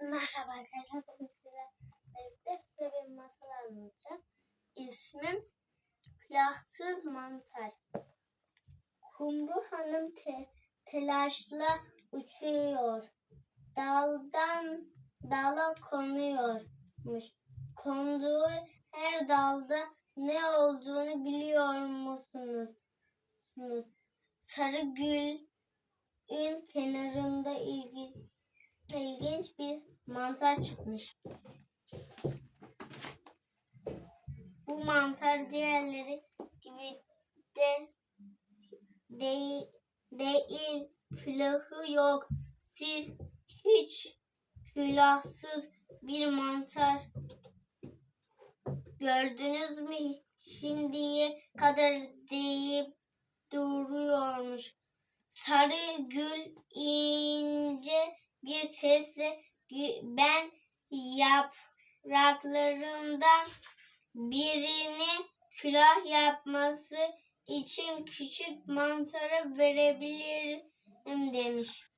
Merhaba arkadaşlar. Bugün size birlikte size bir masal anlatacağım. İsmim Külahsız Mantar. Kumru Hanım te- telaşla uçuyor. Daldan dala konuyormuş. Konduğu her dalda ne olduğunu biliyor musunuz? Sarı gülün kenarında ilgi ilginç bir mantar çıkmış. Bu mantar diğerleri gibi de değil, değil külahı yok. Siz hiç külahsız bir mantar gördünüz mü? Şimdiye kadar deyip duruyormuş. Sarı gül ince bir sesle "Gü- ben yapraklarımdan birini külah yapması için küçük mantara verebilirim demiş.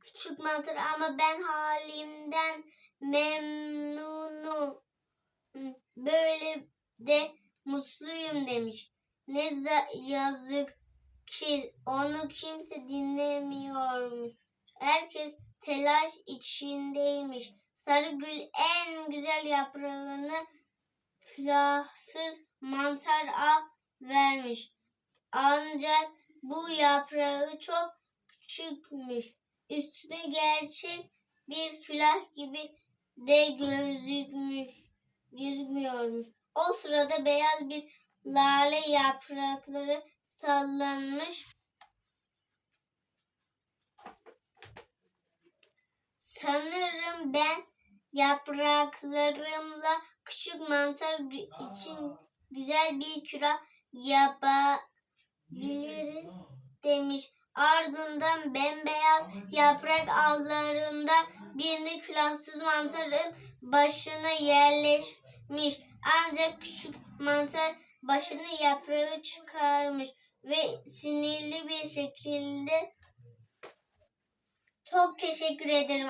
Küçük mantar ama ben halimden memnunum. Böyle de mutluyum demiş. Ne yazık ki onu kimse dinlemiyormuş. Herkes telaş içindeymiş. Sarıgül en güzel yaprağını külahsız mantara vermiş. Ancak bu yaprağı çok küçükmüş. Üstüne gerçek bir külah gibi de gözükmüş, gözükmüyormuş. O sırada beyaz bir lale yaprakları sallanmış. Sanırım ben yapraklarımla küçük mantar için güzel bir küre yapabiliriz demiş. Ardından bembeyaz yaprak allarında birini külahsız mantarın başına yerleşmiş. Ancak küçük mantar başını yaprağı çıkarmış ve sinirli bir şekilde çok teşekkür ederim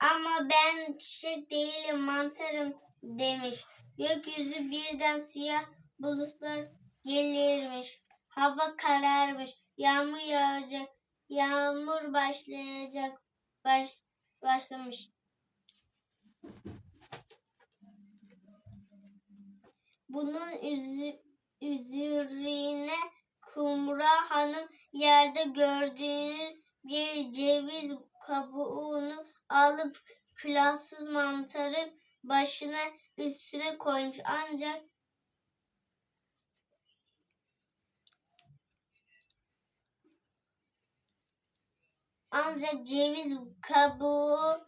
ama ben çiçek değilim mantarım demiş. Gökyüzü birden siyah bulutlar gelirmiş. Hava kararmış. Yağmur yağacak. Yağmur başlayacak. Baş, başlamış. Bunun üzü, üzerine Kumra Hanım yerde gördüğünüz bir ceviz kabuğunu alıp külahsız mantarın başına üstüne koymuş. Ancak ancak ceviz kabuğu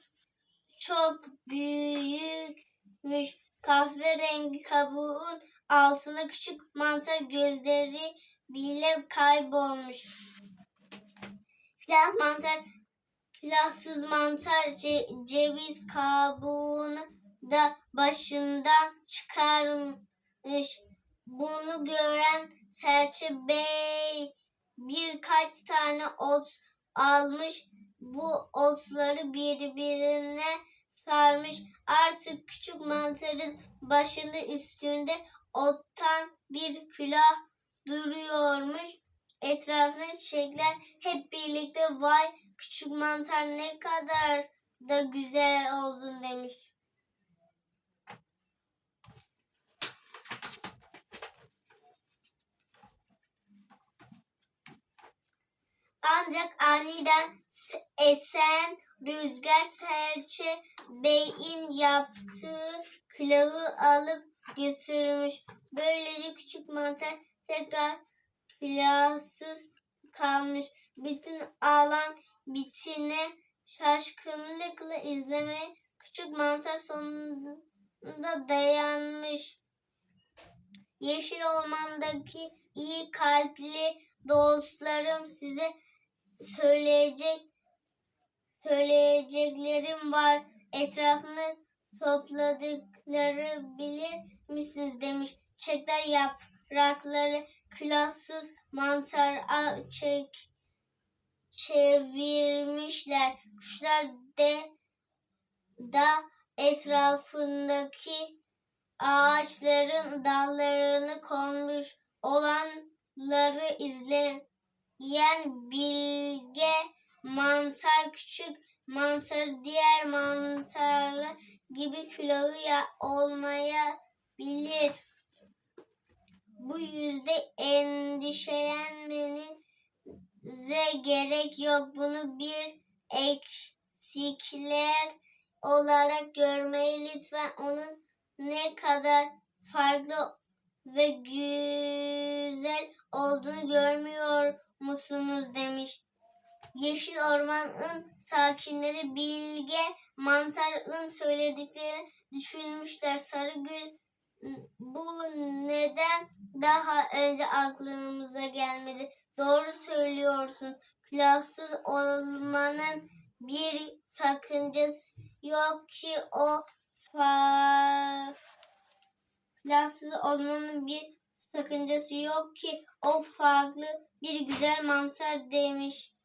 çok büyükmüş. Kahverengi kabuğun altına küçük mantar gözleri bile kaybolmuş. Külah mantar, külahsız mantar ce- ceviz kabuğunu da başından çıkarmış. Bunu gören Serçe Bey birkaç tane ot almış. Bu otları birbirine sarmış. Artık küçük mantarın başının üstünde ottan bir külah duruyormuş. Etrafına çiçekler hep birlikte vay küçük mantar ne kadar da güzel oldun demiş. Ancak aniden esen rüzgar serçe beyin yaptığı külahı alıp götürmüş. Böylece küçük mantar tekrar külahsız kalmış. Bütün alan bitine şaşkınlıkla izlemeye küçük mantar sonunda dayanmış. Yeşil ormandaki iyi kalpli dostlarım size söyleyecek söyleyeceklerim var. Etrafını topladıkları bilir misiniz demiş. Çiçekler yaprakları külahsız mantar çek çevirmişler. Kuşlar de da etrafındaki ağaçların dallarını konmuş olanları izleyen bilge mantar küçük mantar diğer mantarlar gibi külahı ya olmayabilir. Bu yüzde endişelenmenize gerek yok. Bunu bir eksikler olarak görmeyi lütfen onun ne kadar farklı ve güzel olduğunu görmüyor musunuz demiş. Yeşil ormanın sakinleri bilge mantarın söylediklerini düşünmüşler. Sarıgül bu neden daha önce aklımıza gelmedi? Doğru söylüyorsun. Külahsız olmanın bir sakıncası yok ki o fa Silahsız olmanın bir sakıncası yok ki o farklı bir güzel mantar demiş.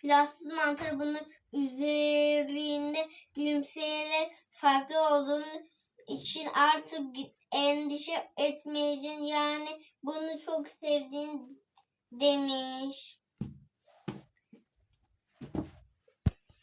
Silahsız mantar bunun üzerinde gülümseyerek farklı olduğunu için artık endişe etmeyeceksin. Yani bunu çok sevdiğin demiş.